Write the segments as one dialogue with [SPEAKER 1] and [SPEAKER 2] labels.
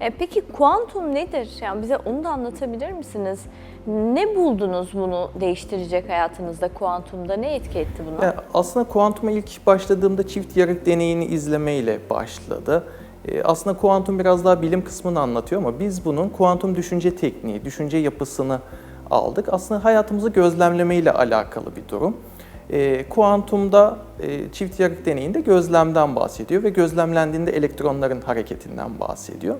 [SPEAKER 1] E, peki kuantum nedir? Yani bize onu da anlatabilir misiniz? Ne buldunuz bunu değiştirecek hayatınızda kuantumda? Ne etki etti buna?
[SPEAKER 2] Ya aslında kuantuma ilk başladığımda çift yarık deneyini izlemeyle başladı. Ee, Aslında kuantum biraz daha bilim kısmını anlatıyor ama biz bunun kuantum düşünce tekniği, düşünce yapısını aldık. Aslında hayatımızı gözlemlemeyle alakalı bir durum. Ee, Kuantumda e, çift yarık deneyinde gözlemden bahsediyor ve gözlemlendiğinde elektronların hareketinden bahsediyor.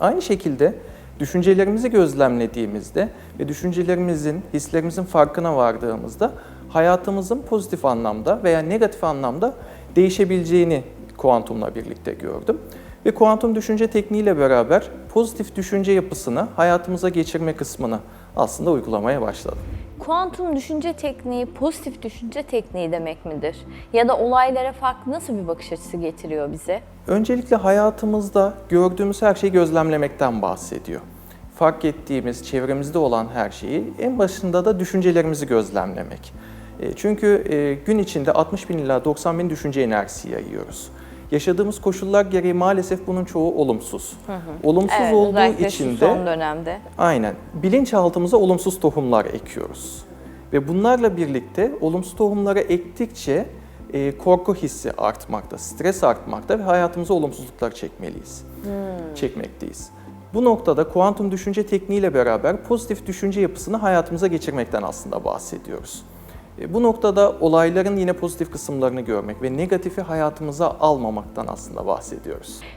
[SPEAKER 2] Aynı şekilde düşüncelerimizi gözlemlediğimizde ve düşüncelerimizin, hislerimizin farkına vardığımızda hayatımızın pozitif anlamda veya negatif anlamda değişebileceğini kuantumla birlikte gördüm. Ve kuantum düşünce tekniğiyle beraber pozitif düşünce yapısını hayatımıza geçirme kısmını aslında uygulamaya başladım.
[SPEAKER 1] Kuantum düşünce tekniği pozitif düşünce tekniği demek midir? Ya da olaylara farklı nasıl bir bakış açısı getiriyor bize?
[SPEAKER 2] Öncelikle hayatımızda gördüğümüz her şeyi gözlemlemekten bahsediyor. Fark ettiğimiz, çevremizde olan her şeyi en başında da düşüncelerimizi gözlemlemek. E, Çünkü e, gün içinde 60 bin ila 90 bin düşünce enerjisi yayıyoruz. Yaşadığımız koşullar gereği maalesef bunun çoğu olumsuz. Olumsuz
[SPEAKER 1] Evet,
[SPEAKER 2] olduğu için de
[SPEAKER 1] son dönemde.
[SPEAKER 2] Aynen. Bilinçaltımıza olumsuz tohumlar ekiyoruz. Ve bunlarla birlikte olumsuz tohumları ektikçe e, korku hissi artmakta, stres artmakta ve hayatımıza olumsuzluklar çekmeliyiz. Çekmekteyiz. Bu noktada kuantum düşünce tekniğiyle beraber pozitif düşünce yapısını hayatımıza geçirmekten aslında bahsediyoruz. E, Bu noktada olayların yine pozitif kısımlarını görmek ve negatifi hayatımıza almamaktan aslında bahsediyoruz.